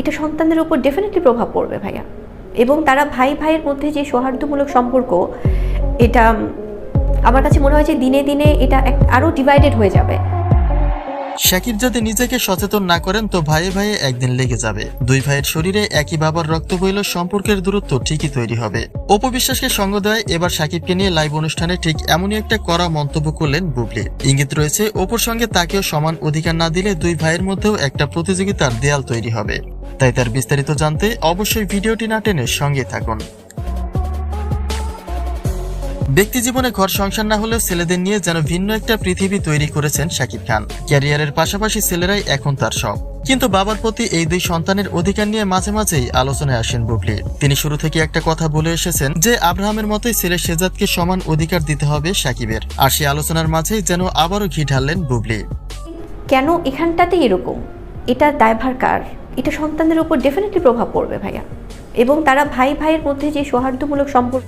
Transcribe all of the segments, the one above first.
এটা সন্তানদের উপর ডেফিনেটলি প্রভাব পড়বে ভাইয়া। এবং তারা ভাই ভাইয়ের মধ্যে যে সৌহার্দ্যমূলক সম্পর্ক, এটা আমার কাছে মনে হয় যে দিনে দিনে এটা আরও ডিভাইডেড হয়ে যাবে। শাকিব যদি নিজেকে সচেতন না করেন, তো ভাইয়ে ভাইয়ে একদিন লেগে যাবে। দুই ভাইয়ের শরীরে একই বাবার রক্ত বইল, সম্পর্কের দূরত্ব ঠিকই তৈরি হবে। অপবিশ্বাসকে সঙ্গ দেয়, এবার শাকিবকে নিয়ে লাইভ অনুষ্ঠানে ঠিক এমনই একটা কড়া মন্তব্য করলেন বুবলি। ইঙ্গিত রয়েছে, অপুর সঙ্গে তাকেও সমান অধিকার না দিলে দুই ভাইয়ের মধ্যেও একটা প্রতিযোগিতার দেয়াল তৈরি হবে। তাই তার বিস্তারিত জানতে অবশ্যই ভিডিওটি না টেনে সঙ্গে থাকুন। ব্যক্তি জীবনে ঘর সংসার না হলেও ছেলেদের নিয়ে যেন ভিন্ন একটা পৃথিবী তৈরি করেছেন শাকিব খান। ক্যারিয়ারের পাশাপাশি ছেলেরাই এখন তার সব কিন্তু বাবার প্রতি এই দুই সন্তানের অধিকার নিয়ে মাঝে মাঝেই আলোচনায় আসেন বুবলি। তিনি শুরু থেকে একটা কথা বলে এসেছেন যে, আব্রাহামের মতোই ছেলে শেজাদকে সমান অধিকার দিতে হবে সাকিবের আর সেই আলোচনার মাঝেই যেন আবারও ঘি ঢাললেন বুবলি। কেন এখানটাতে এরকম? এটা দায়ভার কার? এটা সন্তানদের উপর ডেফিনেটলি প্রভাব পড়বে ভাইয়া। এবং তারা ভাই ভাইয়ের মধ্যে যে সৌহার্দ্যমূলক সম্পর্ক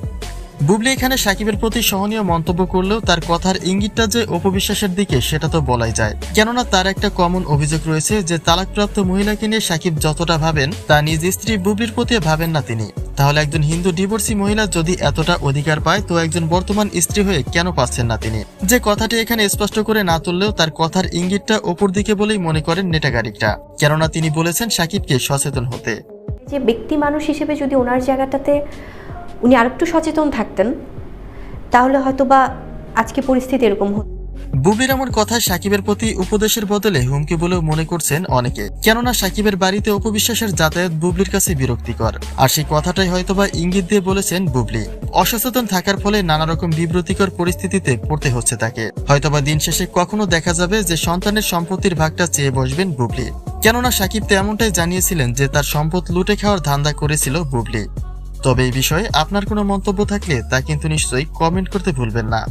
বুবলি এখানে সাকিবের প্রতি সহনীয় মন্তব্য করলেও তার কথার ইঙ্গিতটা যে অপবিশ্বাসের দিকে, সেটা তো বলাই যায়। কেননা তার একটা কমন অভিযোগ রয়েছে যে তালাকপ্রাপ্ত মহিলাকে নিয়ে সাকিব যতটা ভাবেন, তা নিজ স্ত্রী বুবলির প্রতি ভাবেন না তিনি। তাহলে একজন হিন্দু ডিভোর্সি মহিলা যদি এতটা অধিকার পায়, তো একজন বর্তমান স্ত্রী হয়ে কেন পাচ্ছেন না তিনি? যে কথাটি এখানে স্পষ্ট করে না তুললেও তার কথার ইঙ্গিতটা ওপর দিকে বলেই মনে করেন নেটাগারিকরা। কেননা তিনি বলেছেন সাকিবকে সচেতন হতে। যে ব্যক্তি মানুষ হিসেবে যদি ওনার জায়গাটাতে উনি আরেকটু সচেতন থাকতেন, তাহলে হয়তো বা আজকে পরিস্থিতি এরকম হতো। বুবির আমার কথা সাকিবের প্রতি উপদেশের বদলে হুমকি বলেও মনে করছেন অনেকে। কেননা সাকিবের বাড়িতে অপবিশ্বাসের যাতায়াত বুবলির কাছে বিরক্তিকর। আর সেই কথাটাই হয়তোবা ইঙ্গিত দিয়ে বলেছেন বুবলি। অসচেতন থাকার ফলে নানা রকম বিব্রতিকর পরিস্থিতিতে পড়তে হচ্ছে তাকে। হয়তোবা দিন শেষে কখনো দেখা যাবে যে সন্তানের সম্পত্তির ভাগটা চেয়ে বসবেন বুবলি। কেননা সাকিব তো এমনটাই জানিয়েছিলেন যে তার সম্পদ লুটে খাওয়ার ধান্দা করেছিল বুবলি। তবে এই বিষয়ে আপনার কোনো মন্তব্য থাকলে তা কিন্তু নিশ্চয়ই কমেন্ট করতে ভুলবেন না।